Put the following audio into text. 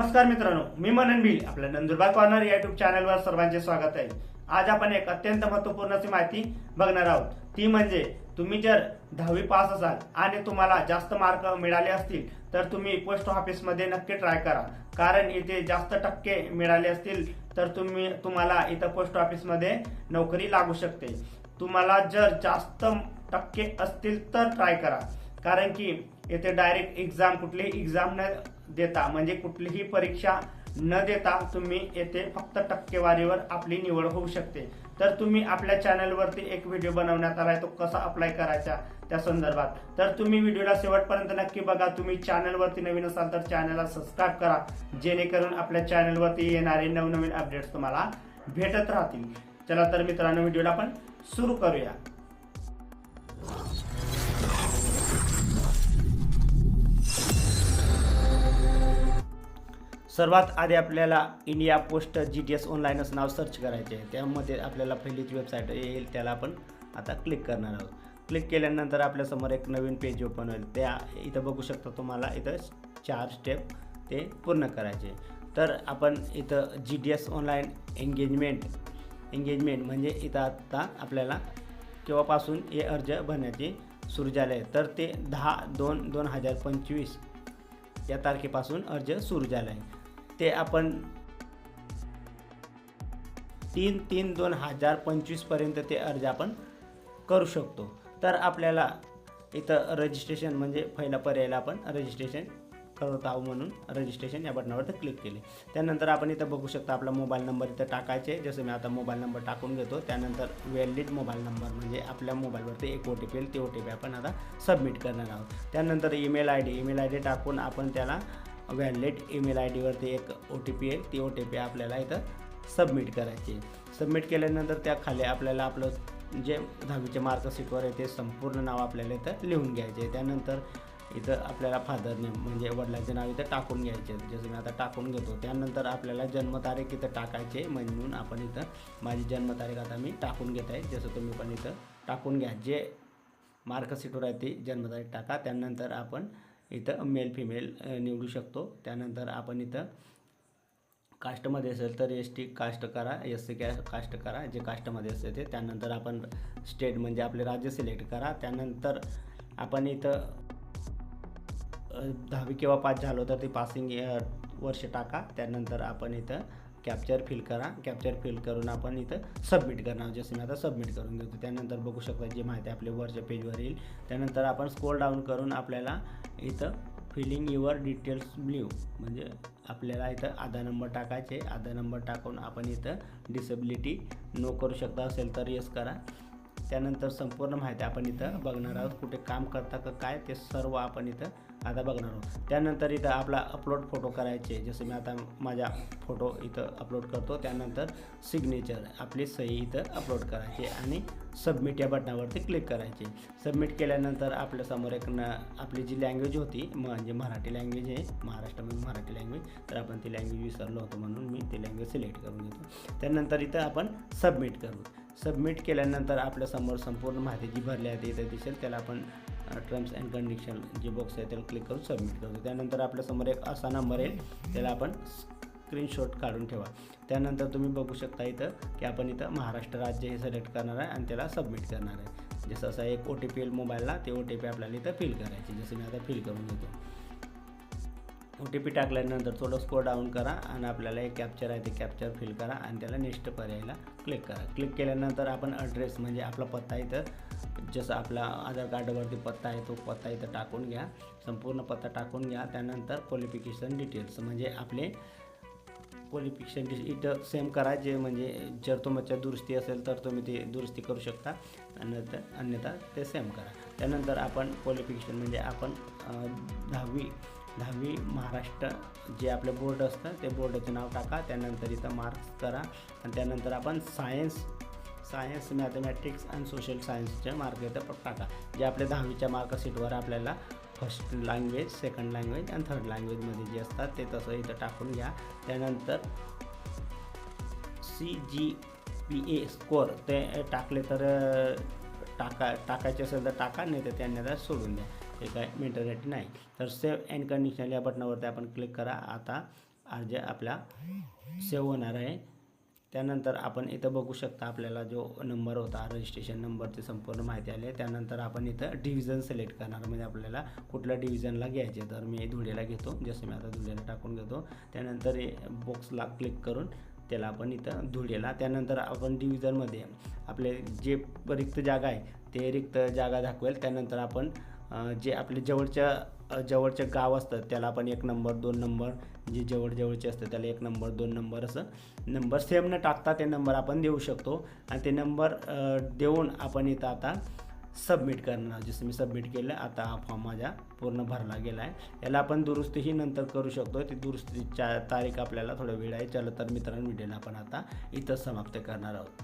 नमस्कार मित्रांनो मी मनन भिल आपल्या नंदुरबार कॉर्नर या युट्यूब चॅनलवर सर्वांचे स्वागत आहे. आज आपण एक अत्यंत महत्त्वपूर्ण अशी माहिती बघणार आहोत. ती म्हणजे तुम्ही जर दहावी पास असाल आणि तुम्हाला जास्त मार्क मिळाले असतील तर तुम्ही पोस्ट ऑफिसमध्ये नक्की ट्राय करा. कारण इथे जास्त टक्के मिळाले असतील तर तुम्ही तुम्हाला इथं पोस्ट ऑफिसमध्ये नोकरी लागू शकते. तुम्हाला जर जास्त टक्के असतील तर ट्राय करा. कारण की येथे डायरेक्ट एक्झाम कुठलीही एक्झाम न देता. म्हणजे कुठलीही परीक्षा न देता तुम्ही येथे फक्त टक्केवारीवर आपली निवड होऊ शकते. तर तुम्ही आपल्या चॅनलवरती एक व्हिडिओ बनवण्यात आलाय तो कसा अप्लाय करायचा त्या संदर्भात. तर तुम्ही व्हिडिओला शेवटपर्यंत नक्की बघा. तुम्ही चॅनलवरती नवीन असाल तर चॅनलला सबस्क्राईब करा. जेणेकरून आपल्या चॅनलवरती येणारे नवनवीन अपडेट्स तुम्हाला भेटत राहतील. चला तर मित्रांनो व्हिडिओला आपण सुरू करूया. सर्वात आधी आपल्याला India post G D S ऑनलाईनच नाव सर्च करायचे आहे त्यामध्ये आपल्याला पहिलीच वेबसाईट येईल त्याला आपण आता क्लिक करणार आहोत. क्लिक केल्यानंतर आपल्यासमोर एक नवीन पेज ओपन होईल. त्या इथं बघू शकता तुम्हाला इथं चार स्टेप ते पूर्ण करायचे. तर आपण इथं G D S online engagement engagement म्हणजे इथं आता आपल्याला केव्हापासून हे अर्ज भरण्याची सुरू झाले आहे. तर ते दहा दोन दोन हजार पंचवीस या तारखेपासून अर्ज सुरू झाला आहे. ते आपण तीन तीन दोन हजार पंचवीसपर्यंत ते अर्ज आपण करू शकतो. तर आपल्याला इथं रजिस्ट्रेशन म्हणजे पहिला पर्यायला आपण रजिस्ट्रेशन करत आहोत म्हणून रजिस्ट्रेशन या बटनावर क्लिक केले. त्यानंतर आपण इथं बघू शकता आपला मोबाईल नंबर इथं टाकायचे. जसं मी आता मोबाईल नंबर टाकून घेतो त्यानंतर व्हॅलिड मोबाईल नंबर म्हणजे आपल्या मोबाईलवरती एक ओ टी पी येईल ते ओ टी पी आपण आता सबमिट करणार आहोत. त्यानंतर email I D email I D टाकून आपण त्याला व्हॅलेट ईमेल आय डीवरती एक ओ टी पी येईल ती ओ टी पी आपल्याला इथं सबमिट करायची सबमिट केल्यानंतर त्या खाली आपल्याला आपलं जे दहावीच्या मार्कशीटवर आहे ते संपूर्ण नाव आपल्याला इथं लिहून घ्यायचे त्यानंतर इथं आपल्याला फादर नेम म्हणजे वडिलांचे नाव इथं टाकून घ्यायचे जसं मी आता टाकून घेतो त्यानंतर आपल्याला जन्मतारीख इथं टाकायचे म्हणून आपण इथं माझी जन्मतारीख आता मी टाकून घेत आहे. जसं तुम्ही पण इथं टाकून घ्या. जे मार्कशीटवर आहे ती जन्मतारीख टाका. त्यानंतर आपण इथं मेल फिमेल निवडू शकतो. त्यानंतर आपण इथं कास्टमध्ये असेल तर एस टी कास्ट करा एस सी कॅ कास्ट करा जे कास्टमध्ये असते ते. त्यानंतर आपण स्टेट म्हणजे आपले राज्य सिलेक्ट करा. त्यानंतर आपण इथं दहावी किंवा पास झालो तर ते पासिंग वर्ष टाका. त्यानंतर आपण इथं कॅप्चर फिल करा. कॅप्चर फिल करून आपण इथं सबमिट करणार जसं मी आता सबमिट करून घेतो. त्यानंतर बघू शकता जी माहिती आपले वरच्या पेजवर येईल. त्यानंतर आपण स्कोल डाऊन करून आपल्याला इथं फिलिंग युअर डिटेल्स ब्ल्यू म्हणजे आपल्याला इथं आधार नंबर टाकायचे. आधार नंबर टाकून आपण इथं डिसेबिलिटी नो करू शकता असेल तर येस करा. त्यानंतर संपूर्ण माहिती आपण इथं बघणार आहोत. कुठे काम करता का काय ते सर्व आपण इथं आता बघणार आहोत. त्यानंतर इथं आपला अपलोड फोटो करायचे. जसं मी आता माझा फोटो इथं अपलोड करतो. त्यानंतर सिग्नेचर आपली सही इथं अपलोड करायची आणि सबमिट या बटनावरती क्लिक करायचे. सबमिट केल्यानंतर आपल्यासमोर एक न आपली जी लँग्वेज होती म्हणजे मराठी लँग्वेज आहे महाराष्ट्रामध्ये मराठी लँग्वेज तर आपण ती लँग्वेज विसरलो होतो म्हणून मी ती लँग्वेज सिलेक्ट करून घेतो. त्यानंतर इथं आपण सबमिट करू. सबमिट केल्यानंतर आपल्यासमोर संपूर्ण माहिती जी भरली आहे ती दिसेल. त्याला आपण टर्म्स अँड कंडिशन जे बॉक्स आहे त्याला क्लिक करून सबमिट करतो त्यानंतर आपल्यासमोर एक असा नंबर येईल त्याला आपण स्क्रीनशॉट काढून ठेवा. त्यानंतर तुम्ही बघू शकता इथं की आपण इथं महाराष्ट्र राज्य हे सिलेक्ट करणार आहे आणि त्याला सबमिट करणार आहे. जसं असं एक ओ टी पी येईल मोबाईलला ते ओ टी पी आपल्याला इथं फिल करायची. जसं मी आता फिल करून घेतो ओ टी पी टाकल्यानंतर थोडं स्कोर डाऊन करा आणि आपल्याला एक कॅप्चर आहे ते कॅप्चर फिल करा आणि त्याला नेक्स्ट पर्यायला क्लिक करा. क्लिक केल्यानंतर आपण ॲड्रेस म्हणजे आपला पत्ता इथं जसं आपला आधार कार्डवरती पत्ता आहे तो पत्ता इथं टाकून घ्या. संपूर्ण पत्ता टाकून घ्या. त्यानंतर क्वालिफिकेशन डिटेल्स म्हणजे आपले क्वालिफिकेशन इथं सेम करा. जे म्हणजे जर तुमच्या दुरुस्ती असेल तर तुम्ही ते दुरुस्ती करू शकता. अन्यथा अन्यथा ते सेम करा. त्यानंतर आपण क्वालिफिकेशन म्हणजे आपण दहावी दहावी महाराष्ट्र जे आपलं बोर्ड असतं ते बोर्डाचं नाव टाका त्यानंतर इथं मार्क्स करा आणि त्यानंतर आपण सायन्स सायन्स मॅथमॅटिक्स आणि सोशल सायन्सचे मार्क इथं टाका. जे आपल्या दहावीच्या मार्कशीटवर आपल्याला फर्स्ट लँग्वेज सेकंड लँग्वेज आणि थर्ड लँग्वेजमध्ये जे असतात ते तसं इथं टाकून घ्या. त्यानंतर C G P A score ते टाकले तर टाका टाकायचे असेल तर टाका नाही तर त्यांना सोडून द्या. हे काय मेंटॅलिटी नाही. तर सेव्ह अँड कंडिशनल या बटनावरती आपण क्लिक करा. आता अर्ज आपला सेव्ह होणार आहे त्यानंतर आपण इथं बघू शकता आपल्याला जो नंबर होता रजिस्ट्रेशन नंबरची संपूर्ण माहिती आली आहे. त्यानंतर आपण इथं डिव्हिजन सिलेक्ट करणार. म्हणजे आपल्याला कुठल्या डिव्हिजनला घ्यायचे तर मी धुळेला घेतो. जसं मी आता धुळेला टाकून घेतो. त्यानंतर बॉक्सला क्लिक करून त्याला आपण इथं धुळेला त्यानंतर आपण डिव्हिजनमध्ये आपले जे रिक्त जागा आहे ते रिक्त जागा दाखवेल. त्यानंतर आपण जे आपले जवळच्या जवळच्या गाव असतं त्याला आपण एक नंबर दोन नंबर जे जवळ जवळचे असतं त्याला एक नंबर दोन नंबर असं नंबर सेम न टाकता ते नंबर आपण देऊ शकतो. आणि ते नंबर देऊन आपण इथं आता सबमिट करणार जसं मी सबमिट केलं आता हा फॉर्म माझ्या पूर्ण भरला गेला आहे. याला आपण दुरुस्तीही नंतर करू शकतो. ती दुरुस्तीच्या तारीख आपल्याला थोडा वेळ आहे. चला तर मित्रांनो व्हिडिओला आपण आता इथं समाप्त करणार आहोत.